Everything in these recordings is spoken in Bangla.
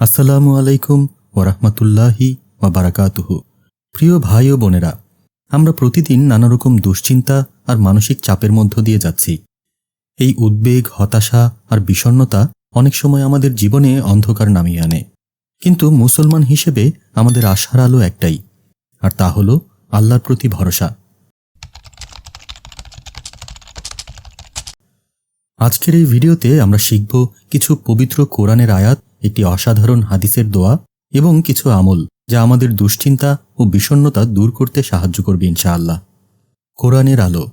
আসসালামু আলাইকুম ওরহমতুল্লাহি ওয়াবারাকাতুহু প্রিয় ভাই ও বোনেরা, আমরা প্রতিদিন নানা রকম দুশ্চিন্তা আর মানসিক চাপের মধ্য দিয়ে যাচ্ছি। এই উদ্বেগ, হতাশা আর বিষণ্ণতা অনেক সময় আমাদের জীবনে অন্ধকার নামিয়ে আনে। কিন্তু মুসলমান হিসেবে আমাদের আশার আলো একটাই, আর তা হল আল্লাহর প্রতি ভরসা। আজকের এই ভিডিওতে আমরা শিখব কিছু পবিত্র কোরআনের আয়াত একটি অসাধারণ হাদিসের দোয়া এবং কিছু আমল যা আমাদের দুশ্চিন্তা ও বিষণ্ণতা দূর করতে সাহায্য করবে ইনশাআল্লাহ। কোরআনের আলো,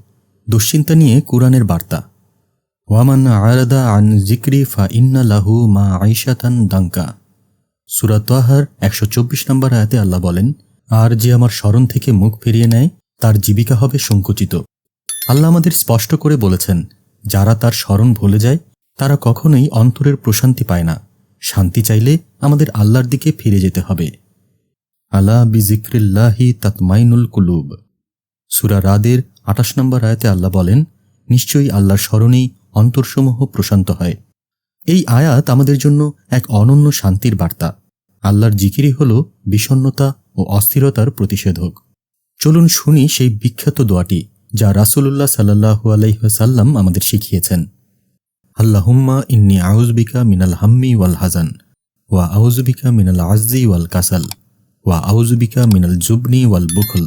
দুশ্চিন্তা নিয়ে কোরআনের বার্তা। ওয়ামান আয়াদা আন জিক্রি ফা ইন্না লাহু মা আইশাতান দাঙ্কা। সুরাতহার একশো চব্বিশ নম্বর আয়াতে আল্লাহ বলেন, আর যে আমার স্মরণ থেকে মুখ ফিরিয়ে নেয়, তার জীবিকা হবে সংকুচিত। আল্লাহ আমাদের স্পষ্ট করে বলেছেন, যারা তার স্মরণ ভুলে যায়, তারা কখনোই অন্তরের প্রশান্তি পায় না। শান্তি চাইলে আমাদের আল্লাহর দিকে ফিরে যেতে হবে। আলা বিজিক্রিল্লাহি তাতমাইনুল কুলুব। সুরা রাদের আঠাশ নম্বর আয়াতে আল্লাহ বলেন, নিশ্চয়ই আল্লাহর স্মরণেই অন্তরসমূহ প্রশান্ত হয়। এই আয়াত আমাদের জন্য এক অনন্য শান্তির বার্তা। আল্লাহর জিকিরই হল বিষণ্নতা ও অস্থিরতার প্রতিষেধক। চলুন শুনি সেই বিখ্যাত দোয়াটি, যা রাসুলুল্লাহ সাল্লাহু আলাইসাল্লাম আমাদের শিখিয়েছেন। আল্লাহুম্মা ইন্নি আউজবিকা মিনাল হাম্মি ওয়াল হাজান ওয়া আউজবিকা মিনাল আজ্জি ওয়াল কাসাল, ওয়া আউজবিকা মিনাল জুবনি ওয়াল বুখল,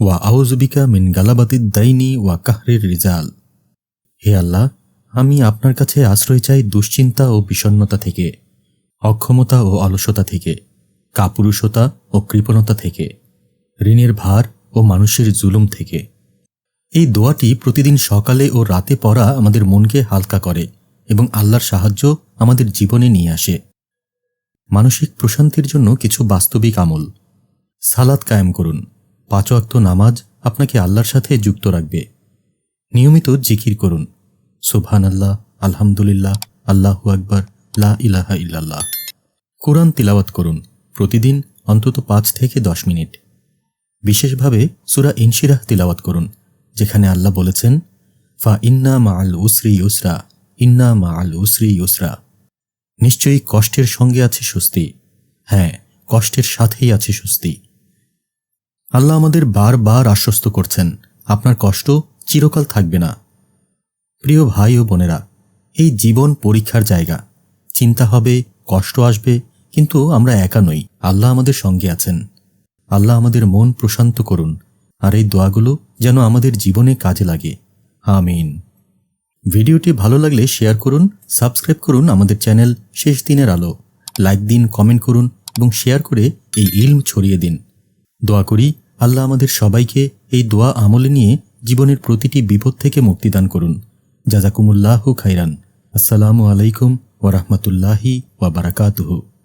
ওয়া আউজবিকা মিন গালাবাতিদ দাইনি ওয়া কাহরির রিজাল। হে আল্লাহ, আমি আপনার কাছে আশ্রয় চাই দুশ্চিন্তা ও বিষণ্নতা থেকে, অক্ষমতা ও অলসতা থেকে, কাপুরুষতা ও কৃপণতা থেকে, ঋণের ভার ও মানুষের জুলুম থেকে। এই দোয়াটি প্রতিদিন সকালে ও রাতে পড়া আমাদের মনকে হালকা করে এবং আল্লাহর সাহায্য আমাদের জীবনে নিয়ে আসে। মানসিক প্রশান্তির জন্য কিছু বাস্তবিক আমল। সালাদ কায়েম করুন। পাঁচ অক্ত নামাজ আপনাকে আল্লাহর সাথে যুক্ত রাখবে। নিয়মিত জিকির করুন। সুবহান আল্লাহ আলহামদুলিল্লাহ, আল্লাহু আকবর, লা ইলাহা ইল্লাল্লাহ। কোরআন তিলাওয়াত করুন প্রতিদিন অন্তত পাঁচ থেকে দশ মিনিট। বিশেষভাবে সুরা ইনশিরাহ তিলাওয়াত করুন। যেখানে আল্লাহ বলেছেন, ফা ইন্না মা আল উসরি ইউসরা, ইন্না মা আল উসরি ইউসরা। নিশ্চয়ই কষ্টের সঙ্গে আছে স্বস্তি। হ্যাঁ কষ্টের সাথেই আছে স্বস্তি। আল্লাহ আমাদের বারবার আশ্বস্ত করছেন, আপনার কষ্ট চিরকাল থাকবে না। প্রিয় ভাই ও বোনেরা, এই জীবন পরীক্ষার জায়গা। চিন্তা হবে, কষ্ট আসবে, কিন্তু আমরা একা নই। আল্লাহ আমাদের সঙ্গে আছেন। আল্লাহ আমাদের মন প্রশান্ত করুন। আর এই দোয়াগুলো যেন আমাদের জীবনে কাজে লাগে। আমিন। ভিডিওটি ভালো লাগলে শেয়ার করুন, সাবস্ক্রাইব করুন আমাদের চ্যানেল শেষ দিনের আলো। লাইক দিন, কমেন্ট করুন এবং শেয়ার করে এই ইলম ছড়িয়ে দিন। দোয়া করি আল্লাহ আমাদের সবাইকে এই দোয়া আমলে নিয়ে জীবনের প্রতিটি বিপদ থেকে মুক্তিদান করুন। জাজাকুমুল্লাহ খাইরান। আসসালামু আলাইকুম ওরহমতুল্লাহি ওয়াবারাকাতুহু